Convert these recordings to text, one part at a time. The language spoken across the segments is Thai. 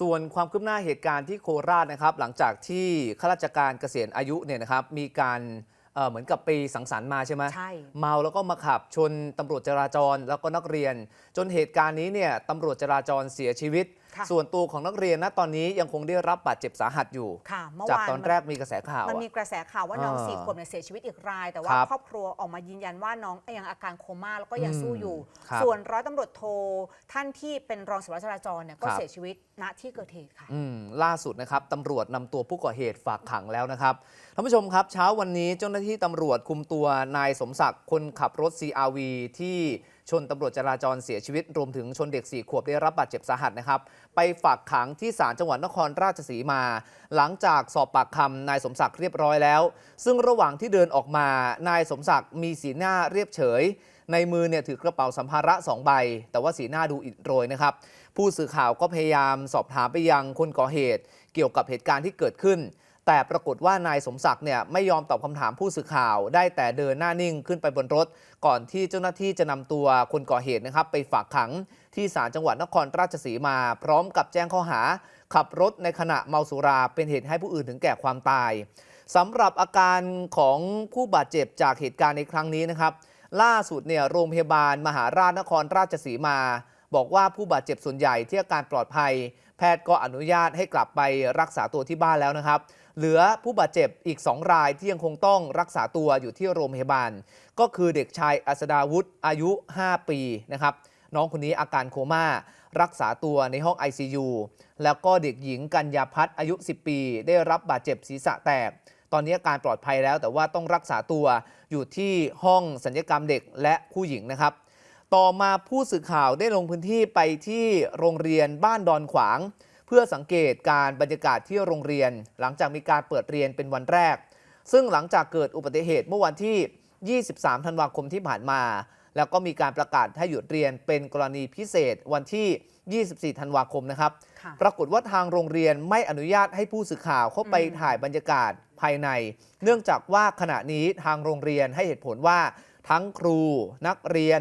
ส่วนความคืบหน้าเหตุการณ์ที่โคราชนะครับ หลังจากที่ข้าราชการเกษียณอายุเนี่ยนะครับมีการเอ่อเหมือนกับไปสังสรรค์มาใช่ไหมใช่เมาแล้วก็มาขับชนตำรวจจราจรแล้วก็นักเรียน จนเหตุการณ์นี้เนี่ยตำรวจจราจรเสียชีวิตค่ะ ส่วนตัวของนักเรียนณตอนนี้ยังคงได้รับบาดเจ็บสาหัสอยู่ค่ะเมื่อจากวานตอนแรกมีกระแสข่าวมันอะมีกระแสข่าวว่าน้องอ่าสี่ขวบเนี่ยเสียชีวิตอีกราย แต่ว่าครับครอบครัวออกมายืนยันว่าน้องยังอาการโคม่าแล้วก็ยังอืมสู้อยู่ครับส่วนร้อยตำรวจโทท่านที่เป็นรองสารวัตรจราจรเนี่ยก็ครับเสียชีวิตณที่เกิดเหตุค่ะอืมล่าสุดนะครับตำรวจนำตัวผู้ก่อเหตุฝากขังแล้วนะครับท่านผู้ชมครับ เช้าวันนี้เจ้าหน้าที่ตำรวจคุมตัวนายสมศักดิ์คนขับรถ CRV ที่ ชนตำรวจจราจรเสียชีวิต รวมถึงชนเด็ก 4 ขวบได้รับบาดเจ็บสาหัสนะครับ ไปฝากขังที่ศาลจังหวัดนครราชสีมา หลังจากสอบปากคำนายสมศักดิ์เรียบร้อยแล้ว ซึ่งระหว่างที่เดินออกมานายสมศักดิ์มีสีหน้าเรียบเฉย ในมือเนี่ยถือกระเป๋าสัมภาระสองใบ แต่ว่าสีหน้าดูอิดโรยนะครับผู้สื่อข่าวก็พยายามสอบถามไปยังคนก่อเหตุ เกี่ยวกับเหตุการณ์ที่เกิดขึ้น แต่ปรากฏว่านายสมศักดิ์เนี่ยไม่ยอมตอบคำถามผู้สื่อข่าว ได้แต่เดินหน้านิ่งขึ้นไปบนรถ ก่อนที่เจ้าหน้าที่จะนำตัวคนก่อเหตุนะครับไปฝากขังที่ศาลจังหวัดนครราชสีมา พร้อมกับแจ้งข้อหา ขับรถในขณะเมาสุราเป็นเหตุให้ผู้อื่นถึงแก่ความตายสำหรับอาการของผู้บาดเจ็บจากเหตุการณ์ในครั้งนี้นะครับ ล่าสุดเนี่ยโรงพยาบาลมหาราชนครราชสีมา บอกว่าผู้บาดเจ็บส่วนใหญ่ที่อาการปลอดภัย แพทย์ก็อนุญาตให้กลับไปรักษาตัวที่บ้านแล้วนะครับ เหลือผู้บาดเจ็บอีก 2 รายที่ยังคงต้องรักษาตัวอยู่ที่โรงพยาบาล ก็คือเด็กชายอัสดาวุฒิอายุ 5 ปีนะครับน้องคนนี้อาการโคม่ารักษาตัวในห้อง ICU แล้วก็เด็กหญิงกัญญาพัฒน์อายุ 10 ปี ได้รับบาดเจ็บศีรษะแตก ตอนนี้อาการปลอดภัยแล้วแต่ว่าต้องรักษาตัวอยู่ที่ห้องสัญญกรรมเด็กและผู้หญิงนะครับ ต่อมาผู้สื่อข่าวได้ลงพื้นที่ไปที่โรงเรียนบ้านดอนขวาง เพื่อสังเกตการบรรยากาศที่โรงเรียน หลังจากมีการเปิดเรียนเป็นวันแรก ซึ่งหลังจากเกิดอุบัติเหตุเมื่อวันที่ 23 ธันวาคมที่ผ่านมา แล้วก็มีการประกาศให้หยุดเรียนเป็นกรณีพิเศษวันที่ 24 ธันวาคมนะครับค่ะปรากฏว่าทางโรงเรียนไม่อนุญาตให้ผู้สื่อข่าวเข้าไปอืมถ่ายบรรยากาศภายใน เนื่องจากว่าขณะนี้ทางโรงเรียนให้เหตุผลว่าทั้งครู นักเรียน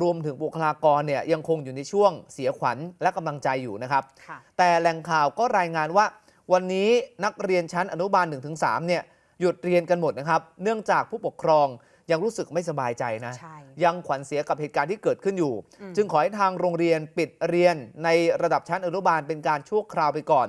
รวมถึงบุคลากรเนี่ยยังคงอยู่ในช่วงเสียขวัญและกำลังใจอยู่นะครับค่ะแต่แหล่งข่าวก็รายงานว่า วันนี้นักเรียนชั้นอนุบาล 1-3เนี่ยหยุดเรียนกันหมดนะครับ เนื่องจากผู้ปกครองยังรู้สึกไม่สบายใจนะใช่ยังขวัญเสียกับเหตุการณ์ที่เกิดขึ้นอยู่อืมจึงขอให้ทางโรงเรียนปิดเรียนในระดับชั้นอนุบาลเป็นการชั่วคราวไปก่อน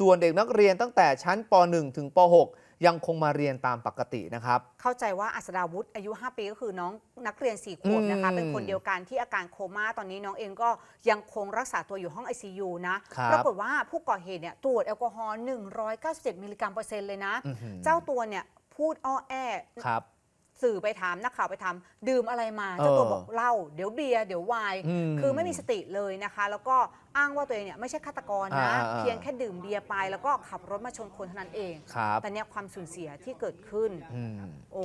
ส่วนเด็กนักเรียนตั้งแต่ชั้นป .1 ถึงป .6 ยังคงมาเรียนตามปกตินะครับ เข้าใจว่าอัศดาวุฒิอายุ 5 ปีก็คือน้องนักเรียน4ขวบนะคะอืมเป็นคนเดียวกันที่อาการโคม่าตอนนี้น้องเองก็ยังคงรักษาตัวอยู่ห้อง ICU นะครับปรากฏว่าผู้ก่อเหตุเนี่ยตรวจแอลกอฮอล์197มิลลิกรัมเปอร์เซ็นต์เลยนะอื้อหือเจ้าตัวเนี่ยพูดอ้อแอครับ สื่อไปถามนักข่าวไปถามดื่มอะไรมาเจ้าตัวเออบอกเหล้าเดี๋ยวเบียร์เดี๋ยวไวน์อืมคือไม่มีสติเลยนะคะ แล้วก็อ้างว่าตัวเองเนี่ยไม่ใช่ฆาตกรนะ อ่าอ่าเพียงแค่ดื่มเบียร์ไป แล้วก็ขับรถมาชนคนเท่านั้นเองครับแต่เนี่ยความสูญเสียที่เกิดขึ้น อืมโอ้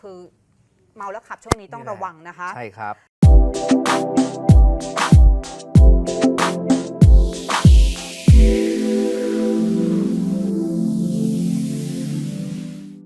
คือเมาแล้วขับช่วงนี้ต้องนี่แหละระวังนะคะ ใช่ครับ